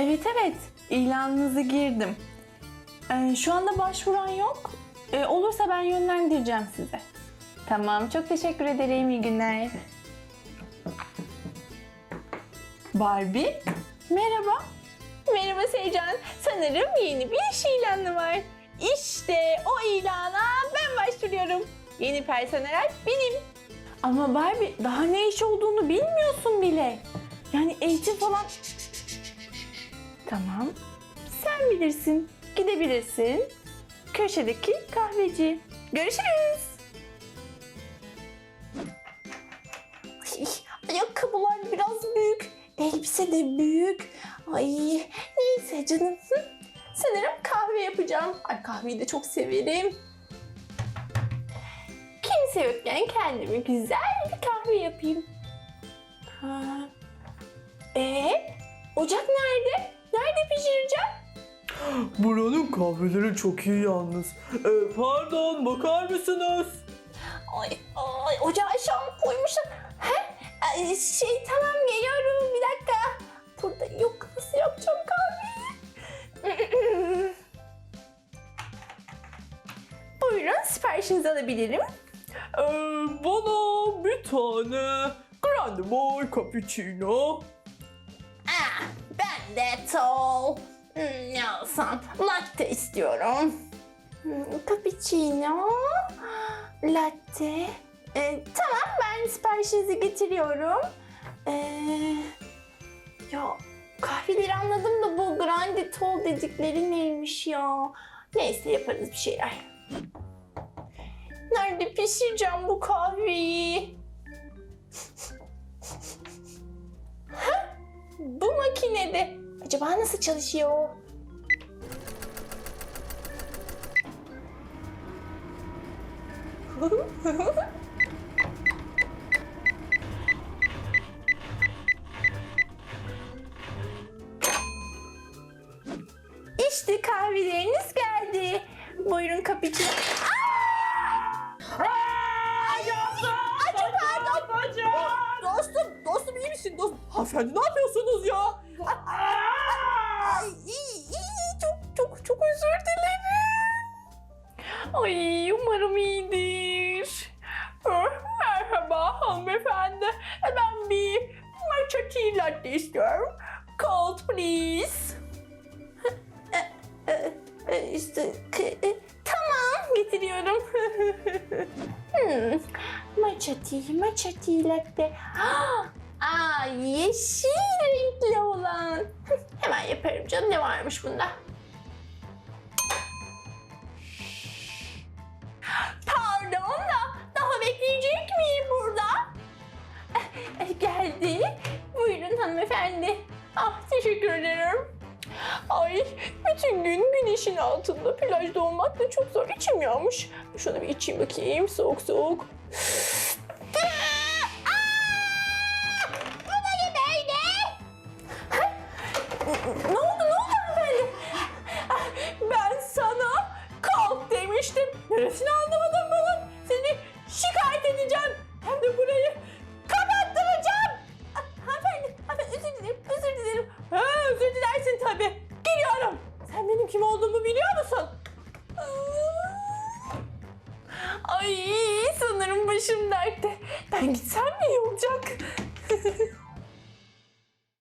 Evet evet ilanınızı girdim. Ee, şu anda başvuran yok. Ee, olursa ben yönlendireceğim size. Tamam çok teşekkür ederim iyi günler. Barbie merhaba. Merhaba Seycan. Sanırım yeni bir iş ilanı var. İşte o ilana ben başvuruyorum. Yeni personel benim. Ama Barbie daha ne iş olduğunu bilmiyorsun bile. Yani eğitim falan... Tamam. Sen bilirsin. Gidebilirsin. Köşedeki kahveci. Görüşürüz. Ay, ayakkabılar biraz büyük. Elbise de büyük. Ay neyse canım. Hı. Sanırım kahve yapacağım. Ay kahveyi de çok severim. Kimse yokken kendime güzel bir kahve yapayım. Ha. Ee, ocak nerede? Nerede pişireceğim? Buranın kahveleri çok iyi yalnız. Ee, pardon bakar mısınız? Ay, ay ocağa şam koymuşlar. He? Ay, şey tamam geliyorum bir dakika. Burada yok nasıl yapacağım kahveyi? Buyurun siparişinizi alabilirim. Ee, bana bir tane Grande Boy Cappuccino. Ah, ben de tall. Hmm, ne alsam? Latte istiyorum. Hmm, cappuccino, latte. Ee, tamam ben siparişinizi getiriyorum. Ee, ya kahveleri anladım da bu grande tall dedikleri neymiş ya? Neyse yaparız bir şeyler. Nerede pişireceğim bu kahveyi? Bu makinede. Acaba nasıl çalışıyor? İşte kahveleriniz geldi. Buyurun pardon. Dostum, dostum iyi misin dostum? Hanımefendi ne yapıyorsunuz ya? Ay umarım iyidir. Ah, Merhaba hanımefendi. Ben bir matcha tea latte istiyorum. Cold please. işte tamam getiriyorum. hmm. Matcha tea, matcha tea latte. Aa, yeşil renkli olan. Hemen yaparım canım. Ne varmış bunda? geldi. Buyurun hanımefendi. Ah teşekkür ederim. Ay bütün gün güneşin altında plajda olmak da çok zor. İçim yağmış. Şunu bir içeyim bakayım. Soğuk soğuk. Bu ne böyle? ne oldu ne oldu? Ben sana kalk demiştim. Neresini anlamadın bunun? Seni şikayet edeceğim. Ay sanırım başım dertte. Ben gitsem mi iyi olacak?